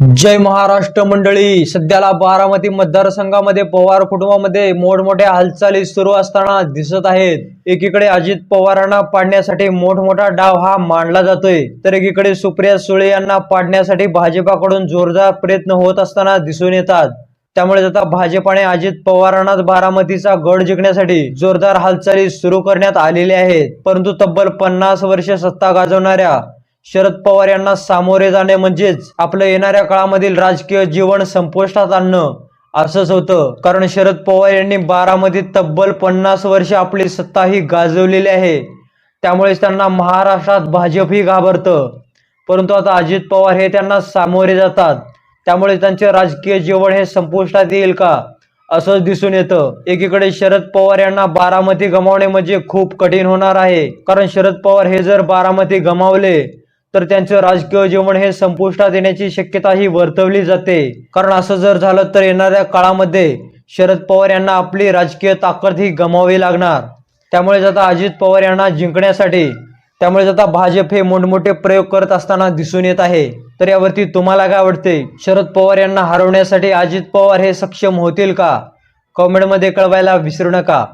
जय महाराष्ट्र मंडळी. सध्याला बारामती मतदारसंघामध्ये पवार कुटुंबामध्ये मोठमोठ्या हालचाली सुरू असताना दिसत आहेत. एकीकडे अजित पवारांना पाडण्यासाठी मोठमोठा डाव हा मांडला जातोय. तर एकीकडे सुप्रिया सुळे यांना पाडण्यासाठी भाजपाकडून जोरदार प्रयत्न होत असताना दिसून येतात. त्यामुळे आता भाजपाने अजित पवारांनाच बारामतीचा गड जिंकण्यासाठी जोरदार हालचाली सुरू करण्यात आलेल्या आहेत. परंतु तब्बल पन्नास वर्ष सत्ता गाजवणाऱ्या शरद पवार यांना सामोरे जाणे म्हणजेच आपलं येणाऱ्या काळामधील राजकीय जीवन संपुष्टात आणणं असंच होतं. कारण शरद पवार यांनी बारामध्ये तब्बल पन्नास वर्ष आपली सत्ता ही गाजवलेली आहे. त्यामुळेच त्यांना महाराष्ट्रात भाजपही घाबरतं. परंतु आता अजित पवार हे त्यांना सामोरे जातात. त्यामुळे त्यांचे राजकीय जीवन हे संपुष्टात येईल का? असंच दिसून येतं. एकीकडे शरद पवार यांना बारामती गमावणे म्हणजे खूप कठीण होणार आहे. कारण शरद पवार हे जर बारामती गमावले तर त्यांचं राजकीय जीवन हे संपुष्टात येण्याची शक्यता ही वर्तवली जाते. कारण असं जर झालं तर येणाऱ्या काळामध्ये शरद पवार यांना आपली राजकीय ताकद ही गमावी लागणार. त्यामुळे आता अजित पवार यांना जिंकण्यासाठी त्यामुळे आता भाजप हे मोठमोठे प्रयोग करत असताना दिसून येत आहे. तर यावरती तुम्हाला काय वाटते? शरद पवार यांना हरवण्यासाठी अजित पवार हे सक्षम होतील का? कॉमेंटमध्ये कळवायला विसरू नका.